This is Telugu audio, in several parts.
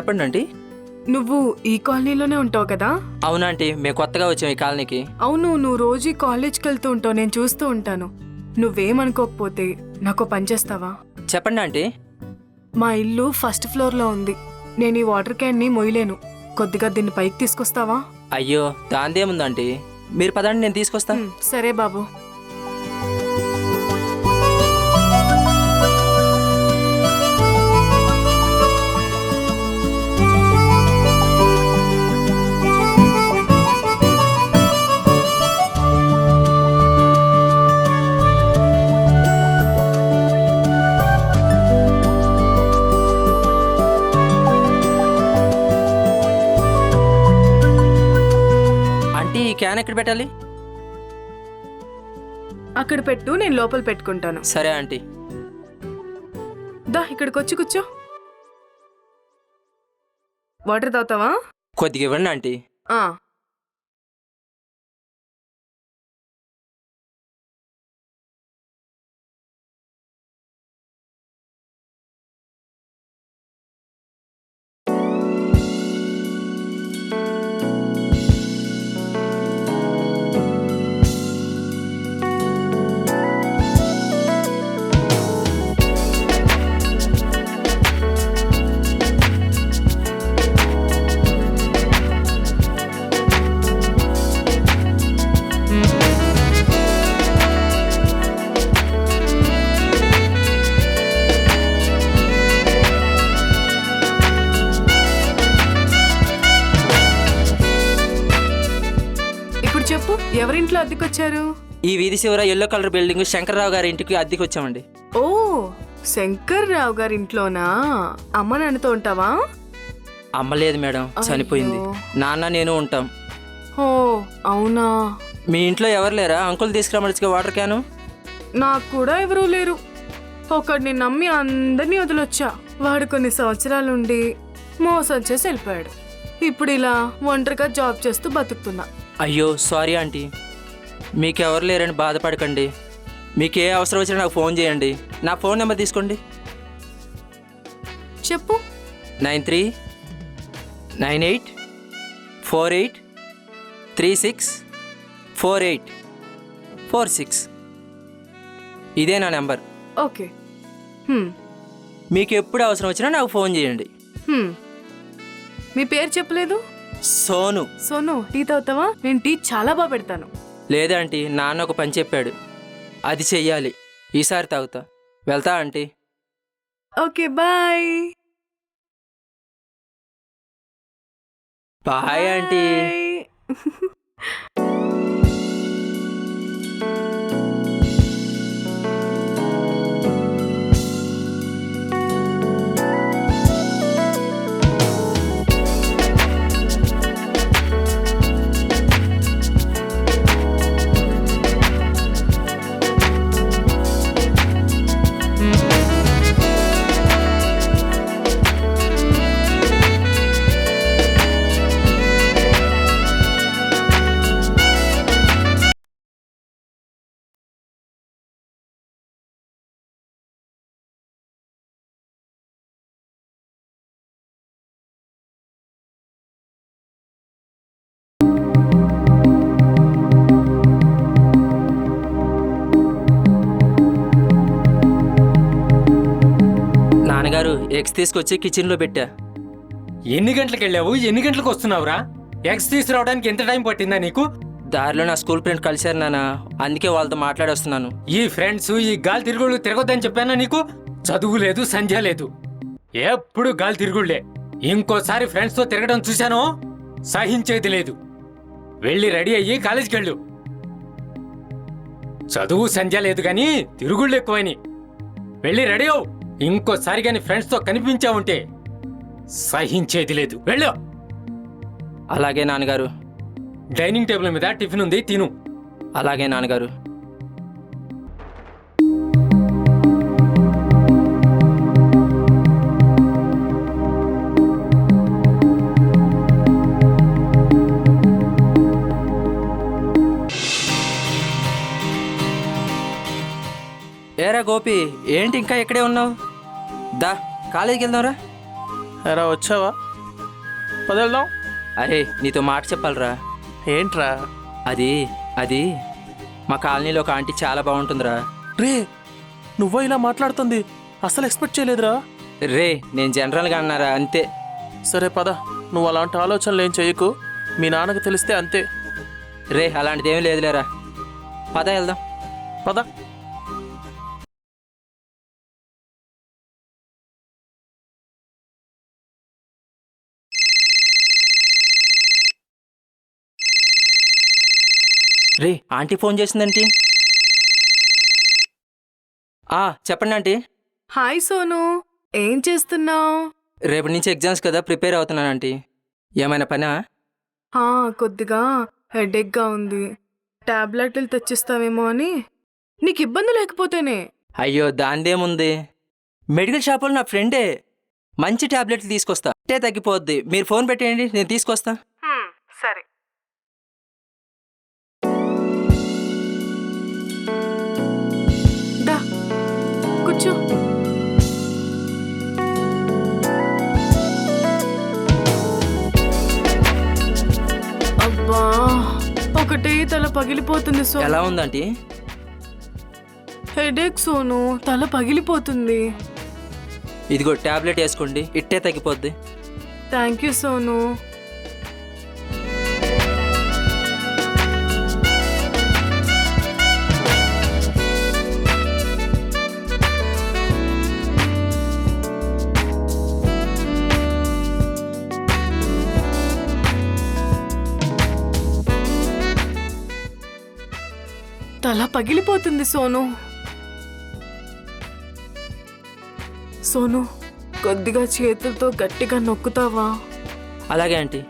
చెప్పండి ఆంటీ. నువ్వు ఈ కాలనీలోనే ఉంటావు కదా? అవునా ఆంటీ మేము కొత్తగా వచ్చాం ఈ కాలనీకి. అవును నువ్వు రోజు ఈ కాలేజ్కి వెళ్తూ ఉంటావు నేను చూస్తూ ఉంటాను. నువ్వేమనుకోకపోతే నాకు పని చేస్తావా? చెప్పండి ఆంటీ. మా ఇల్లు ఫస్ట్ ఫ్లోర్లో ఉంది. నేను ఈ వాటర్ క్యాన్ని మొయ్యలేను. కొద్దిగా దీన్ని పైకి తీసుకొస్తావా? అయ్యో దాందేముంది ఆంటీ? మీరు పదండి నేను తీసుకొస్తా. హ్మ్, సరే బాబు. పెట్టాలి? అక్కడ పెట్టు నేను లోపల పెట్టుకుంటాను. సరే ఆంటీ. దా ఇక్కడికి వచ్చి కూర్చో. వాటర్ తాగుతావా? కొద్దిగా ఇవ్వండి ఆంటీ. ఆ. అద్దెకొచ్చారు ఈ వీధి చివర ఎల్లో కలర్ బిల్డింగ్ శంకర్రావు గారి ఇంటికి అద్దెకి వచ్చామండి. ఓ శంకర్ రావు గారి ఇంట్లోనా? అమ్మ నాన్నతో ఉంటావా? అమ్మ లేదు మేడం చనిపోయింది. నాన్న నేను ఉంటాం. ఓ అవునా? మీ ఇంట్లో ఎవరు లేరా? అంకుల్ తీసుకురామడిగా వాటర్ క్యాను? నాకు కూడా ఎవరూ లేరు. ఒకడిని నమ్మి అందరినీ వదిలొచ్చా. వాడు కొన్ని సంవత్సరాలుండి మోసం చేసి వెళ్ళిపోయాడు. ఇప్పుడు ఇలా ఒంటరిగా జాబ్ చేస్తూ బతుకుతున్నా. అయ్యో సారీ ఆంటీ. మీకెవరు లేరని బాధపడకండి. మీకు ఏ అవసరం వచ్చినా నాకు ఫోన్ చేయండి. నా ఫోన్ నెంబర్ తీసుకోండి. చెప్పు. Nine three nine eight four eight three six four eight four six. ఇదే నా నెంబర్. ఓకే. మీకు ఎప్పుడు అవసరం వచ్చినా నాకు ఫోన్ చేయండి. మీ పేరు చెప్పలేదు? సోను. సోను టీ తాగుతావా? నేను టీ చాలా బాగా పెడతాను. లేదంటీ నాన్న ఒక పని చెప్పాడు. అది చెయ్యాలి. ఈసారి తాగుతా. వెళ్తా aunty. Okay bye. Bye aunty. నాన్నగారు ఎగ్స్ తీసుకొచ్చి కిచెన్లో పెట్టా. ఎన్ని గంటలకు వెళ్ళావు? ఎన్ని గంటలకు వస్తున్నావురా? ఎగ్స్ తీసుకురావడానికి ఎంత టైం పట్టిందా నీకు? దారిలో నా స్కూల్ ఫ్రెండ్ కలిశారు నాన్న. అందుకే వాళ్ళతో మాట్లాడి వస్తున్నాను ఈ ఫ్రెండ్స్ ఈ గాలి తిరుగుళ్ళు తిరగొద్దని చెప్పానా నీకు? చదువు లేదు సంధ్య లేదు. ఎప్పుడు గాలి తిరుగుళ్ళే. ఇంకోసారి ఫ్రెండ్స్తో తిరగడం చూశానో? సహించేది లేదు. వెళ్ళి రెడీ అయ్యి కాలేజీకి వెళ్ళు చదువు సంధ్య లేదు గాని తిరుగుళ్ళు ఎక్కువని వెళ్ళి రెడీ అవు ఇంకోసారి గాని ఫ్రెండ్స్తో కనిపించావుంటే సహించేది లేదు. వెళ్ళు. అలాగే నాన్నగారు. డైనింగ్ టేబుల్ మీద టిఫిన్ ఉంది తిను. అలాగే నాన్నగారు. ఏరా గోపి ఏంటి ఇంకా ఇక్కడే ఉన్నావు? దా కాలేజీకి వెళ్దాంరా. ఎరా వచ్చావా? పదెళ్దాం అరే నీతో మాట చెప్పాలరా. ఏంట్రా? అది అది మా కాలనీలో ఒక ఆంటీ చాలా బాగుంటుందిరా. రే నువ్వో ఇలా మాట్లాడుతుంది? అసలు ఎక్స్పెక్ట్ చేయలేదురా. రే నేను జనరల్గా అన్నారా అంతే. సరే పద. నువ్వు అలాంటి ఆలోచనలు ఏం చెయ్యకు మీ నాన్నకు తెలిస్తే అంతే. రే అలాంటిదేమీ లేదులేరా. పద వెళ్దాం. పద. రే ఆంటీ ఫోన్ చేసిందంటీ? ఆ, చెప్పండి ఆంటీ. హాయ్ సోను ఏం చేస్తున్నావు? రేపటి నుంచి ఎగ్జామ్స్ కదా ప్రిపేర్ అవుతున్నాను ఆంటీ. ఏమైనా పనా? కొద్దిగా హెడేక్గా ఉంది. టాబ్లెట్లు తెచ్చిస్తావేమో అని. నీకు ఇబ్బంది లేకపోతేనే. అయ్యో దాందేముంది? మెడికల్ షాపులో నా ఫ్రెండే. మంచి టాబ్లెట్లు తీసుకొస్తా. అంటే తగ్గిపోద్ది. మీరు ఫోన్ పెట్టేయండి నేను తీసుకొస్తా. సరే. అబ్బా ఒకటే తల పగిలిపోతుంది సో ఎలా ఉందంటీ హెడేక్ సోను తల పగిలిపోతుంది. ఇదిగో టాబ్లెట్ వేసుకోండి ఇట్టే తగ్గిపోద్ది. Thank you Sonu. తల పగిలిపోతుంది సోను. సోను కొద్దిగా చేతులతో గట్టిగా నొక్కుతావా? అలాగే ఆంటీ.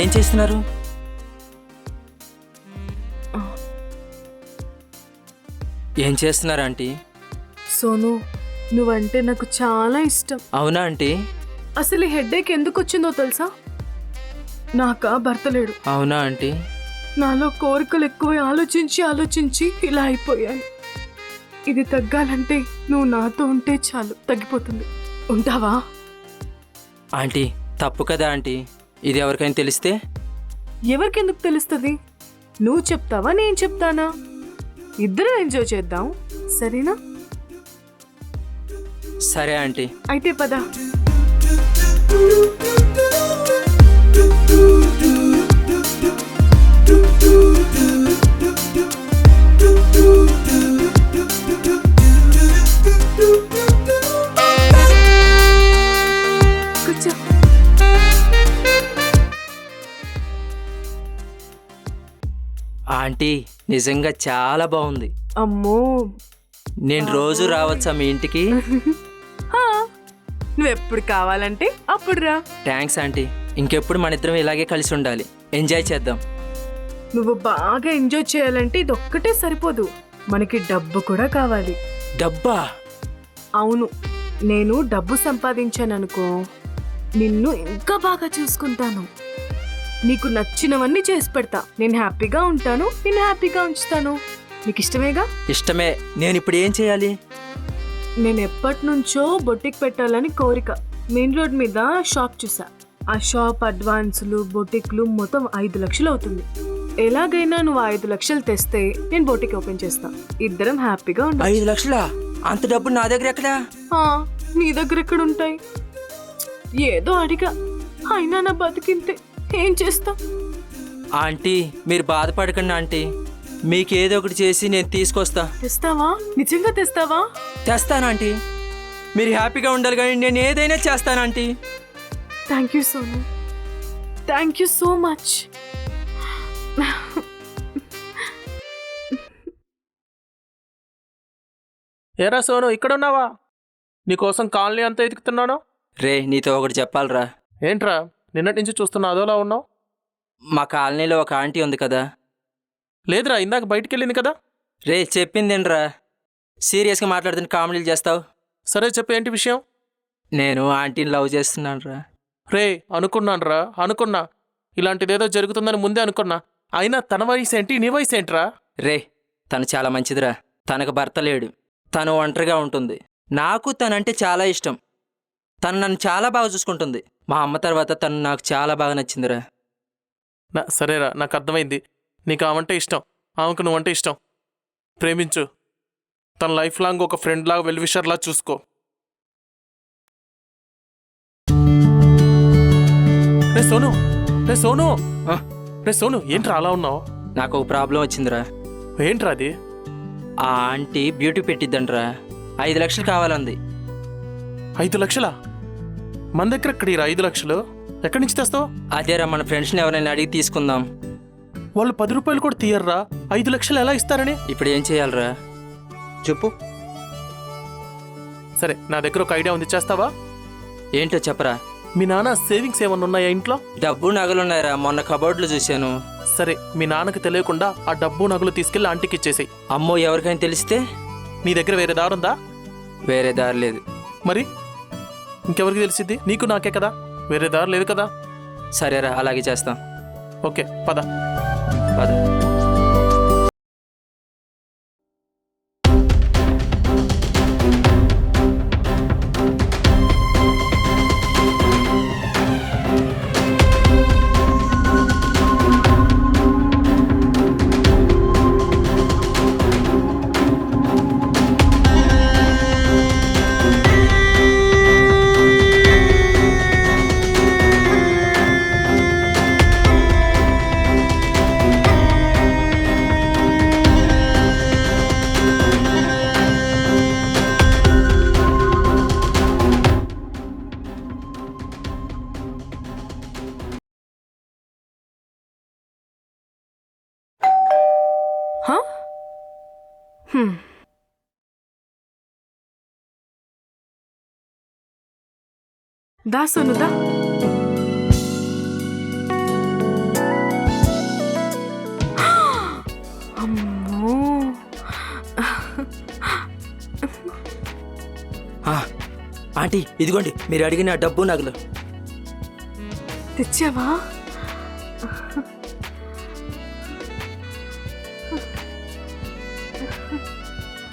ఏం చేస్తున్నారు? ఏం చేస్తున్నారు ఆంటీ? సోను నువ్వంటే నాకు చాలా ఇష్టం. అవునా ఆంటీ? అసలు హెడ్ఏక్ ఎందుకు వచ్చిందో తెలుసా? నాకా భర్త లేడు. అవునా ఆంటీ? నాలో కోరికలు ఎక్కువ ఆలోచించి ఆలోచించి ఇలా అయిపోయాను ఇది తగ్గాలంటే నువ్వు నాతో ఉంటే చాలు తగ్గిపోతుంది. ఉంటావా? ఆంటీ తప్పు కదా ఆంటీ? ఇది ఎవరికైనా తెలిస్తే? ఎవరికెందుకు తెలుస్తుంది? నువ్వు చెప్తావా నేను చెప్తానా? ఇద్దరం ఎంజాయ్ చేద్దాం సరేనా? సరే ఆంటీ. అయితే పద. కూర్చో ఆంటీ నిజంగా చాలా బాగుంది. అమ్మో. నేను రోజు రావచ్చా మీ ఇంటికి? హా, నువ్వెప్పుడు కావాలంటే అప్పుడు రా. Thanks aunty. ఇంకెప్పుడు మన ఇద్దరం ఇలాగే కలిసి ఉండాలి. ఎంజాయ్ చేద్దాం. నువ్వు బాగా ఎంజాయ్ చేయాలంటే ఇది ఒక్కటే సరిపోదు. మనకి డబ్బు కూడా కావాలి. డబ్బా? అవును. నేను డబ్బు సంపాదించాననుకో నిన్ను ఇంకా బాగా చూసుకుంటాను. నీకు నచ్చినవన్నీ చేసి పెడతా. నేను హ్యాపీగా ఉంటాను నేను హ్యాపీగా ఉంచుతాను. నీకు ఇష్టమేగా? ఇష్టమే. నేను ఇప్పుడు ఏం చేయాలి? నేను ఎప్పటి నుంచో బొటిక్ పెట్టాలని కోరిక. మెయిన్ రోడ్ మీద షాప్ చూసా. ఆ షాప్ అడ్వాన్సులు బొటిక్లు మొత్తం ఐదు లక్షలు అవుతుంది. ఎలాగైనా నువ్వు ఐదు లక్షలు తెస్తే నేను బొటిక్ ఓపెన్ చేస్తా. ఇద్దరం హ్యాపీగా ఉండాలి ఐదు లక్షలా? అంత డబ్బు నా దగ్గర ఎక్కడా? నీ దగ్గర ఎక్కడ ఉంటాయి? ఏదో అడిగా. అయినా నా బతికింతే. ఏం చేస్తా ఆంటీ మీరు బాధపడకండి ఆంటీ. మీకు ఏదో ఒకటి చేసి నేను తీసుకొస్తా. తెస్తావా? నిజంగా తెస్తావా? తెస్తాను ఆంటీ. మీరు హ్యాపీగా ఉండాలి కానీ నేను ఏదైనా చేస్తాను aunty. Thank you Sonu thank you so much ఏరా సోను ఇక్కడ ఉన్నావా నీకోసం కాలనీ అంతా ఎతుకుతున్నాను రే నీతో ఒకటి చెప్పాలరా. ఏంట్రా? నిన్నటి నుంచి చూస్తున్నా అదోలా ఉన్నావు? మా కాలనీలో ఒక ఆంటీ ఉంది కదా. లేదురా ఇందాక బయటికి వెళ్ళింది కదా. రే చెప్పిందేంట్రా? సీరియస్గా మాట్లాడుతున్న కామెడీలు చేస్తావు? సరే చెప్పు ఏంటి విషయం? నేను ఆంటీని లవ్ చేస్తున్నాను రా రే అనుకున్నానురా అనుకున్నా. ఇలాంటిదేదో జరుగుతుందని ముందే అనుకున్నా. అయినా తన వయసు ఏంటి నీ వయసు ఏంట్రా రే తను చాలా మంచిదిరా. తనకు భర్త లేడు. తను ఒంటరిగా ఉంటుంది. నాకు తనంటే చాలా ఇష్టం. తను నన్ను చాలా బాగా చూసుకుంటుంది. మా అమ్మ తర్వాత తను నాకు చాలా బాగా నచ్చిందిరా. నా సరేరా నాకు అర్థమైంది. నీకు ఆమంటే ఇష్టం. ఆమెకు నువ్వంటే ఇష్టం. ప్రేమించు. తన లైఫ్ లాంగ్ ఒక ఫ్రెండ్ లాగా వెల్విషర్లా చూసుకో. రే సోను రే సోను. ఆ, రే సోను ఏంట్రా అలా ఉన్నావు? నాకు ఒక ప్రాబ్లం వచ్చిందిరా. ఏంట్రా అది? ఆ ఆంటీ బ్యూటీ పెట్టిద్దంట్రా. ఐదు లక్షలు కావాలంది. ఐదు లక్షలా? మన దగ్గర ఎక్కడిరా ఐదు లక్షలు ఎక్కడి నుంచి తెస్తావు? అదేరా మన ఫ్రెండ్స్ని ఎవరైనా అడిగి తీసుకుందాం. వాళ్ళు పది రూపాయలు కూడా తీయర్రా. ఐదు లక్షలు ఎలా ఇస్తారని? ఇప్పుడు ఏం చేయాలిరా? చెప్పు. సరే నా దగ్గర ఒక ఐడియా ఉంది. చేస్తావా? ఏంటో చెప్పరా? మీ నాన్న సేవింగ్స్ ఏమన్నా ఉన్నాయా ఇంట్లో? డబ్బు నగలున్నాయిరా మొన్న కబోర్డ్లో చూశాను. సరే మీ నాన్నకి తెలియకుండా ఆ డబ్బు నగలు తీసుకెళ్ళి ఆంటీకి ఇచ్చేసేయ్. అమ్మో ఎవరికైనా తెలిస్తే? నీ దగ్గర వేరే దారుందా? వేరే దారి లేదు. మరి? ఇంకెవరికి తెలిసిద్ది? నీకు నాకే కదా? వేరే దారి లేదు కదా? సరేరా అలాగే చేస్తాం. ఓకే పద. పద. దా సోను దా. అమ్మో. ఆ, ఆంటీ ఇదిగోండి మీరు అడిగిన డబ్బు నగలు. తెచ్చావా?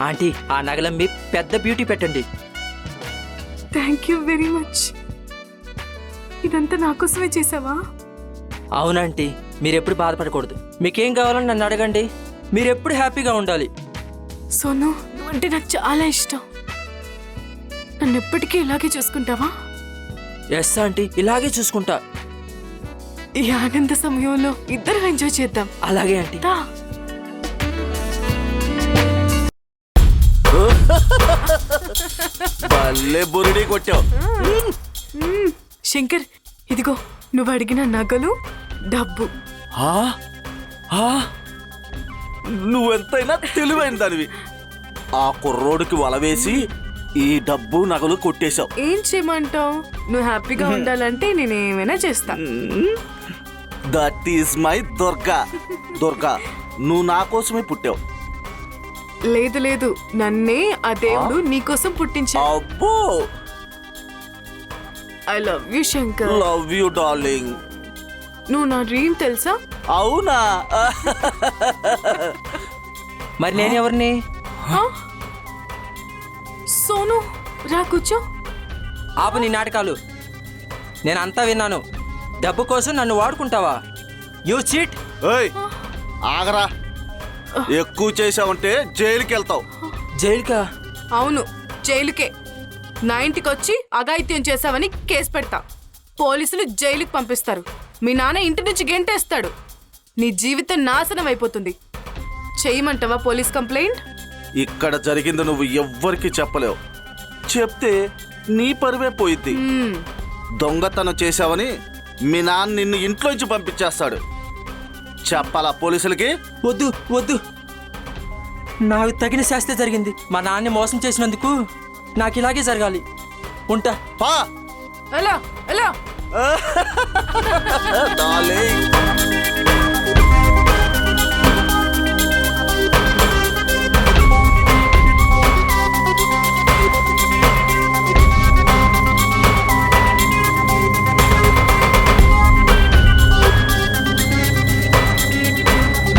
ఆంటీ ఆ నగలమ్మి పెద్ద బ్యూటీ పెట్టండి. థ్యాంక్ యూ వెరీ మచ్ ఇదంతా నా కోసమే చేసావా అవునంటీ మీరెప్పుడు బాధపడకూడదు. మీకేం కావాలని నన్ను అడగండి. మీరెప్పుడు హ్యాపీగా ఉండాలి. సోను నువ్వంటే నాకు చాలా ఇష్టం. నన్ను ఎప్పటికీ ఇలాగే చూసుకుంటావా? ఎస్ ఆంటీ ఇలాగే చూసుకుంటా. ఈ ఆనంద సమయంలో ఇద్దరం ఎంజాయ్ చేద్దాం. అలాగే ఆంటీ. దా. భలే బురిడి కొట్టావు. శంకర్ ఇదిగో నువ్వు అడిగిన నగలు డబ్బు? నువ్వెంతైనా తెలివైన దానివి. ఆ కుర్రోడికి వలవేసి ఈ డబ్బు నగలు కొట్టేశావు. ఏం చేయమంటావు? నువ్వు హ్యాపీగా ఉండాలంటే నేను ఏమైనా చేస్తా that is my Durga. Durga నువ్వు నా కోసమే పుట్టావు. లేదు లేదు. నన్నే ఆ దేవుడు నీకోసం పుట్టించా అబ్బో! I love you Shankar love you darling నువ్వు నా డ్రీమ్ తెలుసా? అవునా? మరి నేను ఎవరిని? సోను రా కూర్చో. ఆపు నీ నాటకాలు. నేను అంతా విన్నాను. డబ్బు కోసం నన్ను వాడుకుంటావా? యూ చీట్ ఏయ్ ఆగరా. ఎక్కువ చేసావంటే జైలుకి వెళ్తావు జైలుకా? అవును జైలుకే. నా ఇంటికి వచ్చి అఘాయిత్యం చేశావని కేసు పెడతా. పోలీసులు జైలుకి పంపిస్తారు. మీ నాన్న ఇంటి నుంచి గెంటేస్తాడు. నీ జీవితం నాశనం అయిపోతుంది. చేయమంటావా పోలీస్ కంప్లైంట్? ఇక్కడ జరిగింది నువ్వు ఎవ్వరికి చెప్పలేవు. చెప్తే నీ పరువే పోయిద్ది. మ్మ్. దొంగతనం చేశావని మీ నాన్న నిన్ను ఇంట్లోంచి పంపించేస్తాడు. చెప్పాలా పోలీసులకి? వద్దు వద్దు. నాకు తగిన శాస్తి జరిగింది. మా నాన్న మోసం చేసినందుకు నాకు ఇలాగే జరగాలి. ఉంటా. పా. ఎలా ఎలా డార్లింగ్.